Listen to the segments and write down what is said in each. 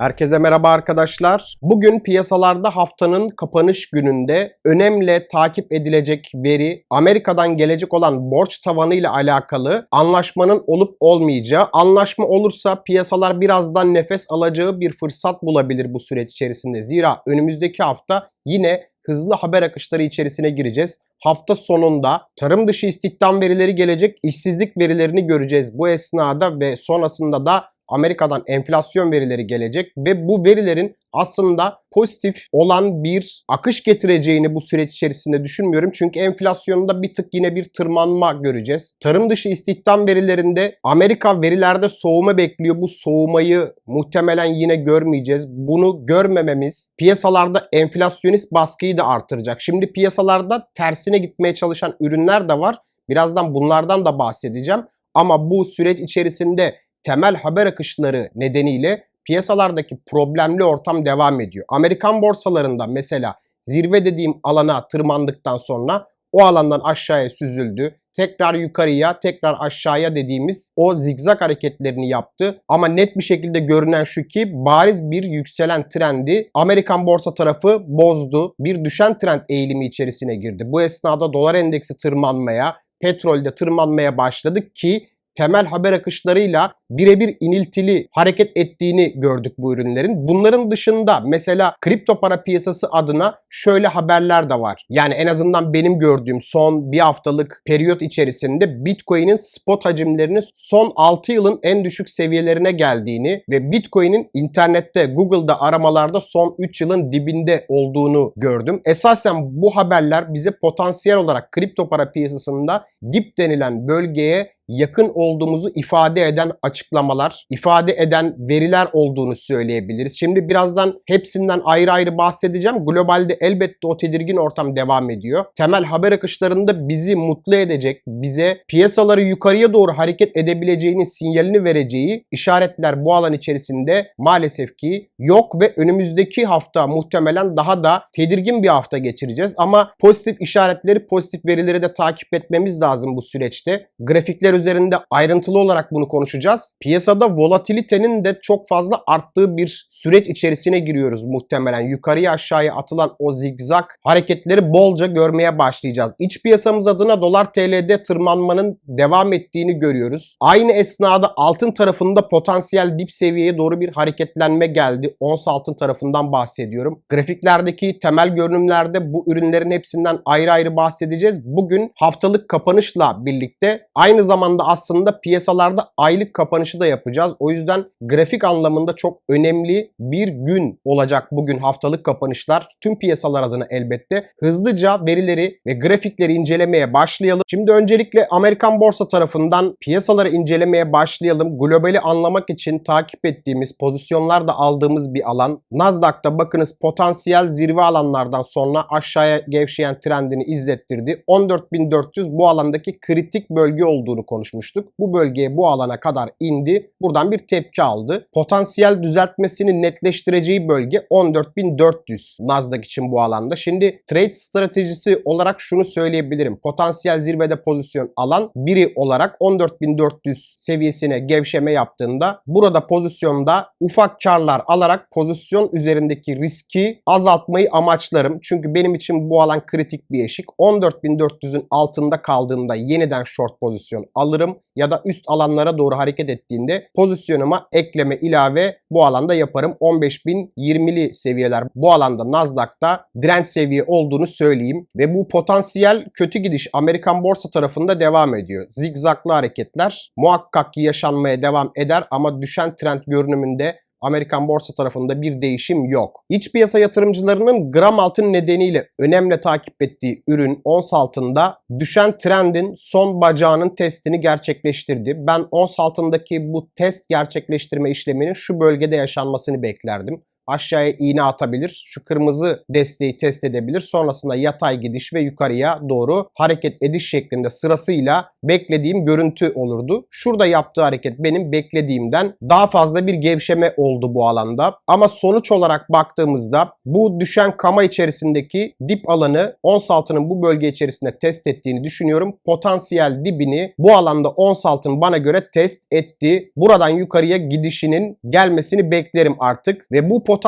Herkese merhaba arkadaşlar. Bugün piyasalarda haftanın kapanış gününde önemli takip edilecek veri Amerika'dan gelecek olan borç tavanı ile alakalı anlaşmanın olup olmayacağı. Anlaşma olursa piyasalar birazdan nefes alacağı bir fırsat bulabilir bu süreç içerisinde. Zira önümüzdeki hafta yine hızlı haber akışları içerisine gireceğiz. Hafta sonunda tarım dışı istihdam verileri gelecek, işsizlik verilerini göreceğiz bu esnada ve sonrasında da Amerika'dan enflasyon verileri gelecek ve bu verilerin aslında pozitif olan bir akış getireceğini bu süreç içerisinde düşünmüyorum. Çünkü enflasyonda bir tık yine bir tırmanma göreceğiz. Tarım dışı istihdam verilerinde Amerika verilerde soğuma bekliyor. Bu soğumayı muhtemelen yine görmeyeceğiz. Bunu görmememiz piyasalarda enflasyonist baskıyı da artıracak. Şimdi piyasalarda tersine gitmeye çalışan ürünler de var. Birazdan bunlardan da bahsedeceğim. Ama bu süreç içerisinde temel haber akışları nedeniyle piyasalardaki problemli ortam devam ediyor. Amerikan borsalarında mesela zirve dediğim alana tırmandıktan sonra o alandan aşağıya süzüldü. Tekrar yukarıya, tekrar aşağıya dediğimiz o zigzag hareketlerini yaptı. Ama net bir şekilde görünen şu ki bariz bir yükselen trendi Amerikan borsa tarafı bozdu. Bir düşen trend eğilimi içerisine girdi. Bu esnada dolar endeksi tırmanmaya, petrolde tırmanmaya başladık ki temel haber akışlarıyla birebir iniltili hareket ettiğini gördük bu ürünlerin. Bunların dışında mesela kripto para piyasası adına şöyle haberler de var. Yani en azından benim gördüğüm son bir haftalık periyot içerisinde Bitcoin'in spot hacimlerinin son 6 yılın en düşük seviyelerine geldiğini ve Bitcoin'in internette, Google'da aramalarda son 3 yılın dibinde olduğunu gördüm. Esasen bu haberler bize potansiyel olarak kripto para piyasasında dip denilen bölgeye yakın olduğumuzu ifade eden açıklamalar, ifade eden veriler olduğunu söyleyebiliriz. Şimdi birazdan hepsinden ayrı ayrı bahsedeceğim. Globalde elbette o tedirgin ortam devam ediyor. Temel haber akışlarında bizi mutlu edecek, bize piyasaları yukarıya doğru hareket edebileceğinin sinyalini vereceği işaretler bu alan içerisinde maalesef ki yok ve önümüzdeki hafta muhtemelen daha da tedirgin bir hafta geçireceğiz. Ama pozitif işaretleri, pozitif verileri de takip etmemiz lazım bu süreçte. Grafikler üzerinde ayrıntılı olarak bunu konuşacağız. Piyasada volatilitenin de çok fazla arttığı bir süreç içerisine giriyoruz muhtemelen. Yukarıya aşağıya atılan o zigzag hareketleri bolca görmeye başlayacağız. İç piyasamız adına dolar TL'de tırmanmanın devam ettiğini görüyoruz. Aynı esnada altın tarafında potansiyel dip seviyeye doğru bir hareketlenme geldi. Ons altın tarafından bahsediyorum. Grafiklerdeki temel görünümlerde bu ürünlerin hepsinden ayrı ayrı bahsedeceğiz. Bugün haftalık kapanışla birlikte aynı zamanda aslında piyasalarda aylık kapanışı da yapacağız. O yüzden grafik anlamında çok önemli bir gün olacak bugün haftalık kapanışlar. Tüm piyasalar adına elbette. Hızlıca verileri ve grafikleri incelemeye başlayalım. Şimdi öncelikle Amerikan borsa tarafından piyasaları incelemeye başlayalım. Globali anlamak için takip ettiğimiz, pozisyonlarda aldığımız bir alan. Nasdaq'ta bakınız potansiyel zirve alanlardan sonra aşağıya gevşeyen trendini izlettirdi. 14.400 bu alandaki kritik bölge olduğunu konuşmuştuk. Bu bölgeye bu alana kadar indi. Buradan bir tepki aldı. Potansiyel düzeltmesini netleştireceği bölge 14.400 Nasdaq için bu alanda. Şimdi trade stratejisi olarak şunu söyleyebilirim. Potansiyel zirvede pozisyon alan biri olarak 14.400 seviyesine gevşeme yaptığında burada pozisyonda ufak karlar alarak pozisyon üzerindeki riski azaltmayı amaçlarım. Çünkü benim için bu alan kritik bir eşik. 14.400'ün altında kaldığında yeniden short pozisyon alırım ya da üst alanlara doğru hareket ettiğinde pozisyonuma ekleme ilave bu alanda yaparım. 15.020'li seviyeler bu alanda Nasdaq'ta direnç seviye olduğunu söyleyeyim. Ve bu potansiyel kötü gidiş Amerikan borsa tarafında devam ediyor. Zigzaglı hareketler muhakkak yaşanmaya devam eder ama düşen trend görünümünde Amerikan borsa tarafında bir değişim yok. İç piyasa yatırımcılarının gram altın nedeniyle önemli takip ettiği ürün ons altında düşen trendin son bacağının testini gerçekleştirdi. Ben ons altındaki bu test gerçekleştirme işleminin şu bölgede yaşanmasını beklerdim. Aşağıya iğne atabilir. Şu kırmızı desteği test edebilir. Sonrasında yatay gidiş ve yukarıya doğru hareket ediş şeklinde sırasıyla beklediğim görüntü olurdu. Şurada yaptığı hareket benim beklediğimden daha fazla bir gevşeme oldu bu alanda. Ama sonuç olarak baktığımızda bu düşen kama içerisindeki dip alanı ons altının bu bölge içerisinde test ettiğini düşünüyorum. Potansiyel dibini bu alanda ons altın bana göre test etti. Buradan yukarıya gidişinin gelmesini beklerim artık. Ve bu potansiyel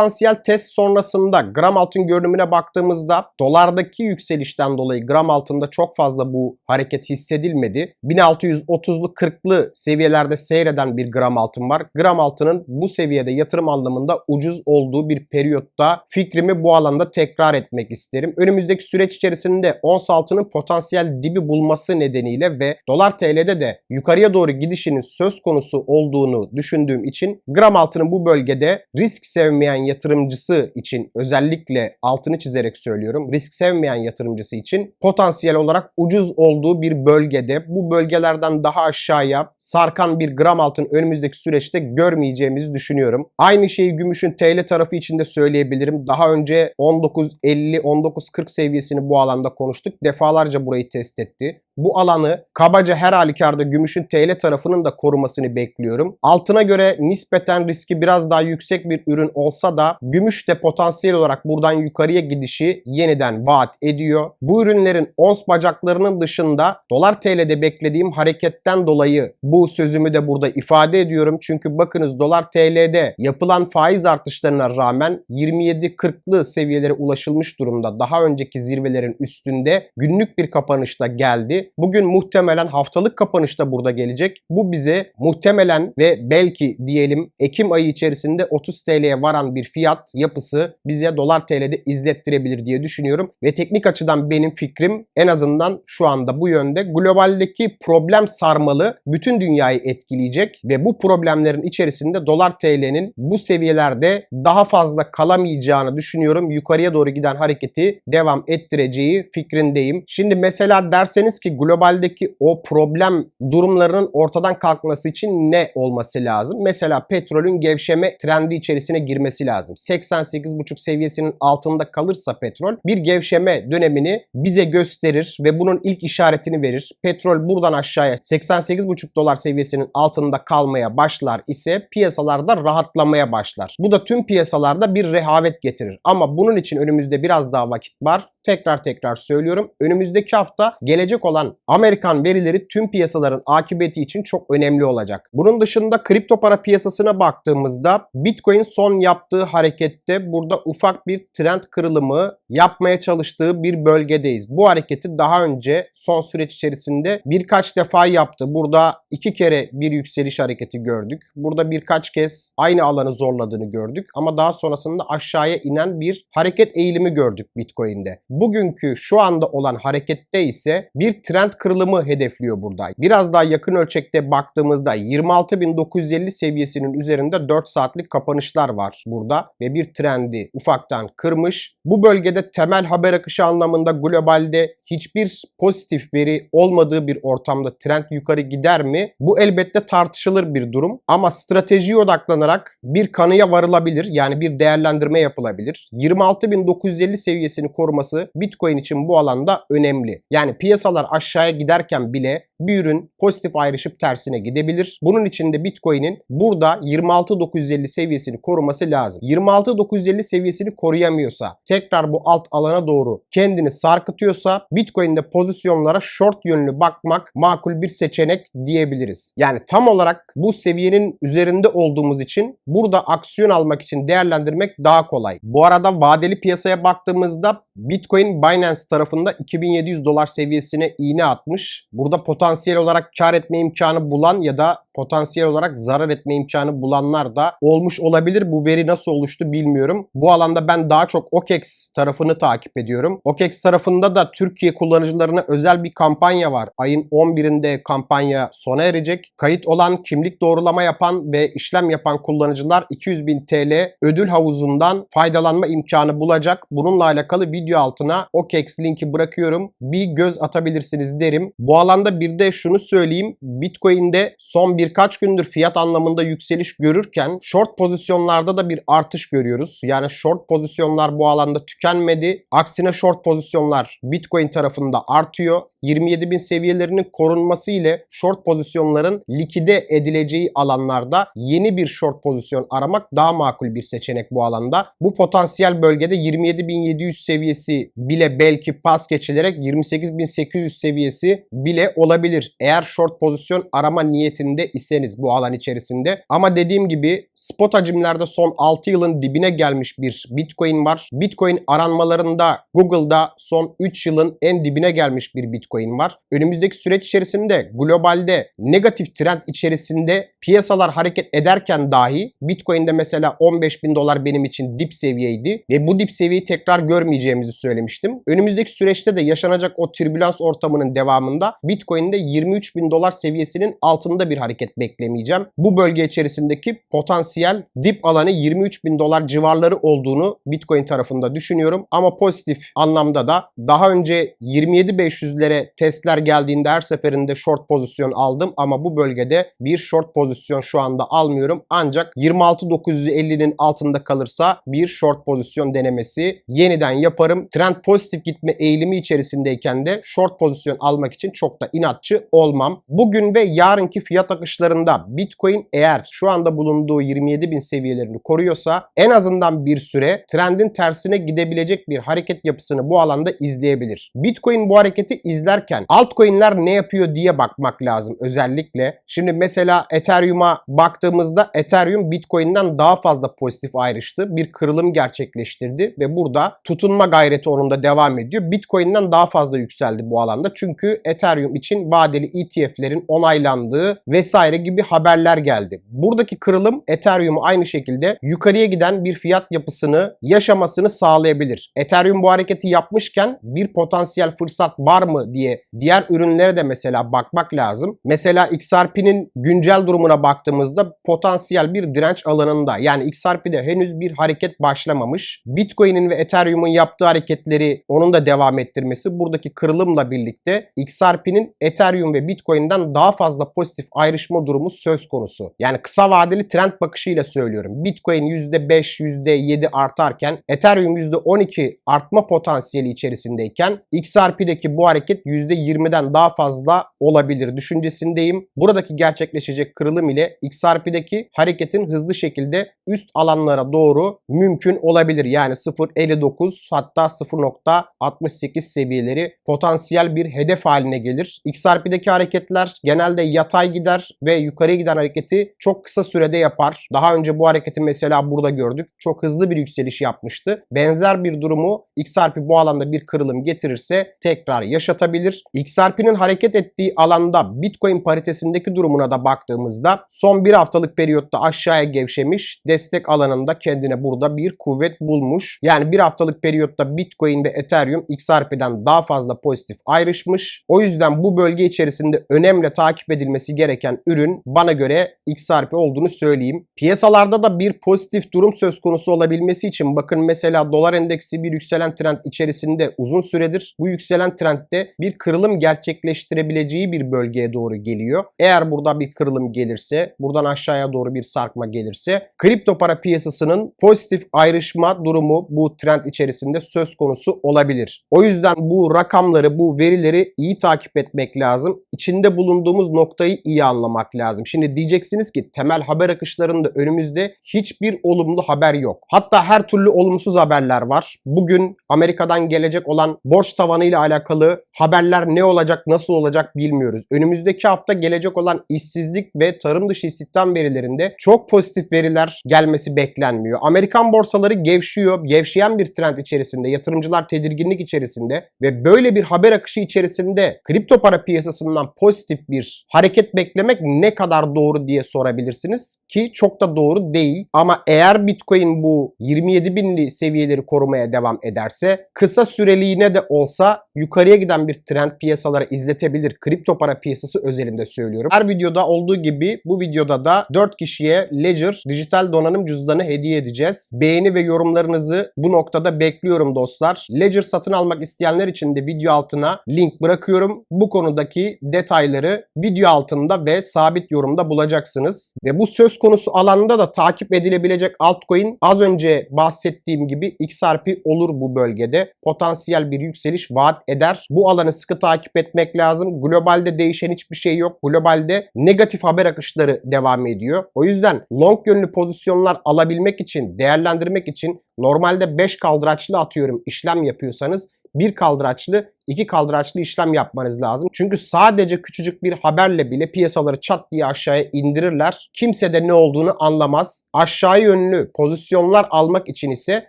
test sonrasında gram altın görünümüne baktığımızda dolardaki yükselişten dolayı gram altında çok fazla bu hareket hissedilmedi. 1630'lu 40'lı seviyelerde seyreden bir gram altın var. Gram altının bu seviyede yatırım anlamında ucuz olduğu bir periyotta fikrimi bu alanda tekrar etmek isterim. Önümüzdeki süreç içerisinde ons altının potansiyel dibi bulması nedeniyle ve dolar TL'de de yukarıya doğru gidişinin söz konusu olduğunu düşündüğüm için gram altının bu bölgede risk sevmeyen yatırımcısı için özellikle altını çizerek söylüyorum. Risk sevmeyen yatırımcısı için potansiyel olarak ucuz olduğu bir bölgede bu bölgelerden daha aşağıya sarkan bir gram altın önümüzdeki süreçte görmeyeceğimizi düşünüyorum. Aynı şeyi gümüşün TL tarafı için de söyleyebilirim. Daha önce 19.50-19.40 seviyesini bu alanda konuştuk. Defalarca burayı test etti. Bu alanı kabaca her halükarda gümüşün TL tarafının da korumasını bekliyorum. Altına göre nispeten riski biraz daha yüksek bir ürün olsa da gümüş de potansiyel olarak buradan yukarıya gidişi yeniden vaat ediyor. Bu ürünlerin ons bacaklarının dışında dolar TL'de beklediğim hareketten dolayı bu sözümü de burada ifade ediyorum. Çünkü bakınız dolar TL'de yapılan faiz artışlarına rağmen 27-40'lı seviyelere ulaşılmış durumda. Daha önceki zirvelerin üstünde günlük bir kapanışta geldi. Bugün muhtemelen haftalık kapanışta burada gelecek. Bu bize muhtemelen ve belki diyelim Ekim ayı içerisinde 30 TL'ye varan bir fiyat yapısı bize dolar TL'de izlettirebilir diye düşünüyorum. Ve teknik açıdan benim fikrim en azından şu anda bu yönde. Globaldeki problem sarmalı bütün dünyayı etkileyecek ve bu problemlerin içerisinde dolar TL'nin bu seviyelerde daha fazla kalamayacağını düşünüyorum. Yukarıya doğru giden hareketi devam ettireceği fikrindeyim. Şimdi mesela derseniz ki globaldeki o problem durumlarının ortadan kalkması için ne olması lazım? Mesela petrolün gevşeme trendi içerisine girmesi lazım. 88,5 seviyesinin altında kalırsa petrol bir gevşeme dönemini bize gösterir ve bunun ilk işaretini verir. Petrol buradan aşağıya 88,5 dolar seviyesinin altında kalmaya başlar ise piyasalarda rahatlamaya başlar. Bu da tüm piyasalarda bir rehavet getirir. Ama bunun için önümüzde biraz daha vakit var. Tekrar tekrar söylüyorum. Önümüzdeki hafta gelecek olan Amerikan verileri tüm piyasaların akıbeti için çok önemli olacak. Bunun dışında kripto para piyasasına baktığımızda Bitcoin son yaptığı harekette burada ufak bir trend kırılımı yapmaya çalıştığı bir bölgedeyiz. Bu hareketi daha önce son süreç içerisinde birkaç defa yaptı. Burada iki kere bir yükseliş hareketi gördük. Burada birkaç kez aynı alanı zorladığını gördük. Ama daha sonrasında aşağıya inen bir hareket eğilimi gördük Bitcoin'de. Bugünkü şu anda olan harekette ise bir trend kırılımı hedefliyor burada. Biraz daha yakın ölçekte baktığımızda 26.950 seviyesinin üzerinde 4 saatlik kapanışlar var burada ve bir trendi ufaktan kırmış. Bu bölgede temel haber akışı anlamında globalde hiçbir pozitif veri olmadığı bir ortamda trend yukarı gider mi? Bu elbette tartışılır bir durum ama stratejiye odaklanarak bir kanıya varılabilir. Yani bir değerlendirme yapılabilir. 26.950 seviyesini koruması Bitcoin için bu alanda önemli. Yani piyasalar aşağıya giderken bile bir ürün pozitif ayrışıp tersine gidebilir. Bunun için de Bitcoin'in burada 26.950 seviyesini koruması lazım. 26.950 seviyesini koruyamıyorsa, tekrar bu alt alana doğru kendini sarkıtıyorsa Bitcoin'de pozisyonlara short yönlü bakmak makul bir seçenek diyebiliriz. Yani tam olarak bu seviyenin üzerinde olduğumuz için burada aksiyon almak için değerlendirmek daha kolay. Bu arada vadeli piyasaya baktığımızda Bitcoin Binance tarafında 2700 dolar seviyesine iğne atmış. Burada potansiyel olarak kar etme imkanı bulan ya da potansiyel olarak zarar etme imkanı bulanlar da olmuş olabilir. Bu veri nasıl oluştu bilmiyorum. Bu alanda ben daha çok OKEX tarafını takip ediyorum. OKEX tarafında da Türkiye kullanıcılarına özel bir kampanya var. Ayın 11'inde kampanya sona erecek. Kayıt olan kimlik doğrulama yapan ve işlem yapan kullanıcılar 200 bin TL ödül havuzundan faydalanma imkanı bulacak. Bununla alakalı video altına OKEX linki bırakıyorum. Bir göz atabilirsiniz derim. Bu alanda bir de şunu söyleyeyim. Bitcoin'de son bir birkaç gündür fiyat anlamında yükseliş görürken short pozisyonlarda da bir artış görüyoruz. Yani short pozisyonlar bu alanda tükenmedi. Aksine short pozisyonlar Bitcoin tarafında artıyor. 27 bin seviyelerinin korunması ile short pozisyonların likide edileceği alanlarda yeni bir short pozisyon aramak daha makul bir seçenek bu alanda. Bu potansiyel bölgede 27.700 seviyesi bile belki pas geçilerek 28.800 seviyesi bile olabilir. Eğer short pozisyon arama niyetinde iseniz bu alan içerisinde. Ama dediğim gibi spot hacimlerde son 6 yılın dibine gelmiş bir Bitcoin var. Bitcoin aranmalarında Google'da son 3 yılın en dibine gelmiş bir Bitcoin var. Önümüzdeki süreç içerisinde globalde negatif trend içerisinde piyasalar hareket ederken dahi Bitcoin'de mesela 15 bin dolar benim için dip seviyeydi ve bu dip seviyeyi tekrar görmeyeceğimizi söylemiştim. Önümüzdeki süreçte de yaşanacak o türbülans ortamının devamında Bitcoin'de 23 bin dolar seviyesinin altında bir hareket beklemeyeceğim. Bu bölge içerisindeki potansiyel dip alanı 23 bin dolar civarları olduğunu Bitcoin tarafında düşünüyorum. Ama pozitif anlamda da daha önce 27.500'lere testler geldiğinde her seferinde short pozisyon aldım ama bu bölgede bir short pozisyon şu anda almıyorum. Ancak 26.950'nin altında kalırsa bir short pozisyon denemesi yeniden yaparım. Trend pozitif gitme eğilimi içerisindeyken de short pozisyon almak için çok da inatçı olmam. Bugün ve yarınki fiyat akışlarında Bitcoin eğer şu anda bulunduğu 27.000 seviyelerini koruyorsa en azından bir süre trendin tersine gidebilecek bir hareket yapısını bu alanda izleyebilir. Bitcoin bu hareketi izlerken altcoin'ler ne yapıyor diye bakmak lazım özellikle. Şimdi mesela Ethereum'a baktığımızda Ethereum Bitcoin'den daha fazla pozitif ayrıştı. Bir kırılım gerçekleştirdi ve burada tutunma gayreti onun da devam ediyor. Bitcoin'den daha fazla yükseldi bu alanda. Çünkü Ethereum için vadeli ETF'lerin onaylandığı vesaire gibi haberler geldi. Buradaki kırılım Ethereum'u aynı şekilde yukarıya giden bir fiyat yapısını yaşamasını sağlayabilir. Ethereum bu hareketi yapmışken bir potansiyel fırsat var mı diye diğer ürünlere de mesela bakmak lazım. Mesela XRP'nin güncel durumuna baktığımızda potansiyel bir direnç alanında. Yani XRP'de henüz bir hareket başlamamış. Bitcoin'in ve Ethereum'un yaptığı hareketleri onun da devam ettirmesi buradaki kırılımla birlikte XRP'nin Ethereum ve Bitcoin'den daha fazla pozitif ayrışma durumu söz konusu. Yani kısa vadeli trend bakışıyla söylüyorum. Bitcoin %5, %7 artarken Ethereum %12 artma potansiyeli içerisindeyken XRP'deki bu hareket %20'den daha fazla olabilir düşüncesindeyim. Buradaki gerçekleşecek kırılım ile XRP'deki hareketin hızlı şekilde üst alanlara doğru mümkün olabilir. Yani 0.59 hatta 0.68 seviyeleri potansiyel bir hedef haline gelir. XRP'deki hareketler genelde yatay gider ve yukarıya giden hareketi çok kısa sürede yapar. Daha önce bu hareketi mesela burada gördük. Çok hızlı bir yükseliş yapmıştı. Benzer bir durumu XRP bu alanda bir kırılım getirirse tekrar yaşatabilir. XRP'nin hareket ettiği alanda Bitcoin paritesindeki durumuna da baktığımızda son bir haftalık periyotta aşağıya gevşemiş. Destek alanında kendine burada bir kuvvet bulmuş. Yani bir haftalık periyotta Bitcoin ve Ethereum XRP'den daha fazla pozitif ayrışmış. O yüzden bu bölge içerisinde önemli takip edilmesi gereken ürün bana göre XRP olduğunu söyleyeyim. Piyasalarda da bir pozitif durum söz konusu olabilmesi için bakın mesela dolar endeksi bir yükselen trend içerisinde uzun süredir. Bu yükselen trendde bir kırılım gerçekleştirebileceği bir bölgeye doğru geliyor. Eğer burada bir kırılım gelirse, buradan aşağıya doğru bir sarkma gelirse kripto para piyasasının pozitif ayrışma durumu bu trend içerisinde söz konusu olabilir. O yüzden bu rakamları, bu verileri iyi takip etmek lazım. İçinde bulunduğumuz noktayı iyi anlamak lazım. Şimdi diyeceksiniz ki temel haber akışlarında önümüzde hiçbir olumlu haber yok. Hatta her türlü olumsuz haberler var. Bugün Amerika'dan gelecek olan borç tavanı ile alakalı haberler ne olacak, nasıl olacak bilmiyoruz. Önümüzdeki hafta gelecek olan işsizlik ve tarım dışı istihdam verilerinde çok pozitif veriler gelmesi beklenmiyor. Amerikan borsaları gevşiyor. Gevşeyen bir trend içerisinde, yatırımcılar tedirginlik içerisinde ve böyle bir haber akışı içerisinde kripto para piyasasından pozitif bir hareket beklemek ne kadar doğru diye sorabilirsiniz ki çok da doğru değil. Ama eğer Bitcoin bu 27 binli seviyeleri korumaya devam ederse kısa süreliğine de olsa yukarıya giden bir trend piyasalara izletebilir. Kripto para piyasası özelinde söylüyorum. Her videoda olduğu gibi bu videoda da 4 kişiye Ledger dijital donanım cüzdanı hediye edeceğiz. Beğeni ve yorumlarınızı bu noktada bekliyorum dostlar. Ledger satın almak isteyenler için de video altına link bırakıyorum. Bu konudaki detayları video altında ve sabit yorumda bulacaksınız. Ve bu söz konusu alanda da takip edilebilecek altcoin az önce bahsettiğim gibi XRP olur bu bölgede. Potansiyel bir yükseliş vaat eder. Bu alanı sıkı takip etmek lazım. Globalde değişen hiçbir şey yok. Globalde negatif haber akışları devam ediyor. O yüzden long yönlü pozisyonlar alabilmek için, değerlendirmek için normalde 5 kaldıraçlı atıyorum işlem yapıyorsanız bir kaldıraçlı, iki kaldıraçlı işlem yapmanız lazım. Çünkü sadece küçücük bir haberle bile piyasaları çat diye aşağıya indirirler. Kimse de ne olduğunu anlamaz. Aşağı yönlü pozisyonlar almak için ise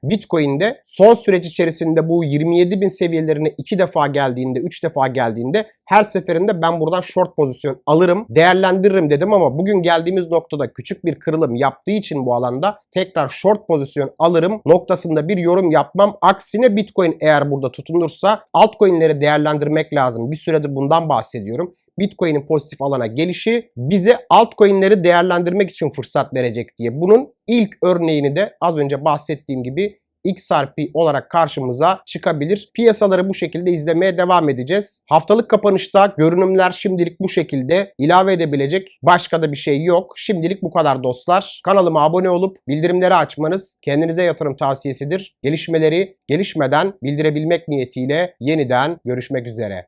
Bitcoin'de son süreç içerisinde bu 27 bin seviyelerine iki defa geldiğinde, üç defa geldiğinde her seferinde ben buradan short pozisyon alırım, değerlendiririm dedim ama bugün geldiğimiz noktada küçük bir kırılım yaptığı için bu alanda tekrar short pozisyon alırım noktasında bir yorum yapmam. Aksine Bitcoin eğer burada tutunursa altcoin'leri değerlendirmek lazım. Bir süredir bundan bahsediyorum. Bitcoin'in pozitif alana gelişi bize altcoin'leri değerlendirmek için fırsat verecek diye. Bunun ilk örneğini de az önce bahsettiğim gibi XRP olarak karşımıza çıkabilir. Piyasaları bu şekilde izlemeye devam edeceğiz. Haftalık kapanışta görünümler şimdilik bu şekilde. ilave edebilecek başka da bir şey yok. Şimdilik bu kadar dostlar. Kanalıma abone olup bildirimleri açmanız kendinize yatırım tavsiyesidir. Gelişmeleri gelişmeden bildirebilmek niyetiyle yeniden görüşmek üzere.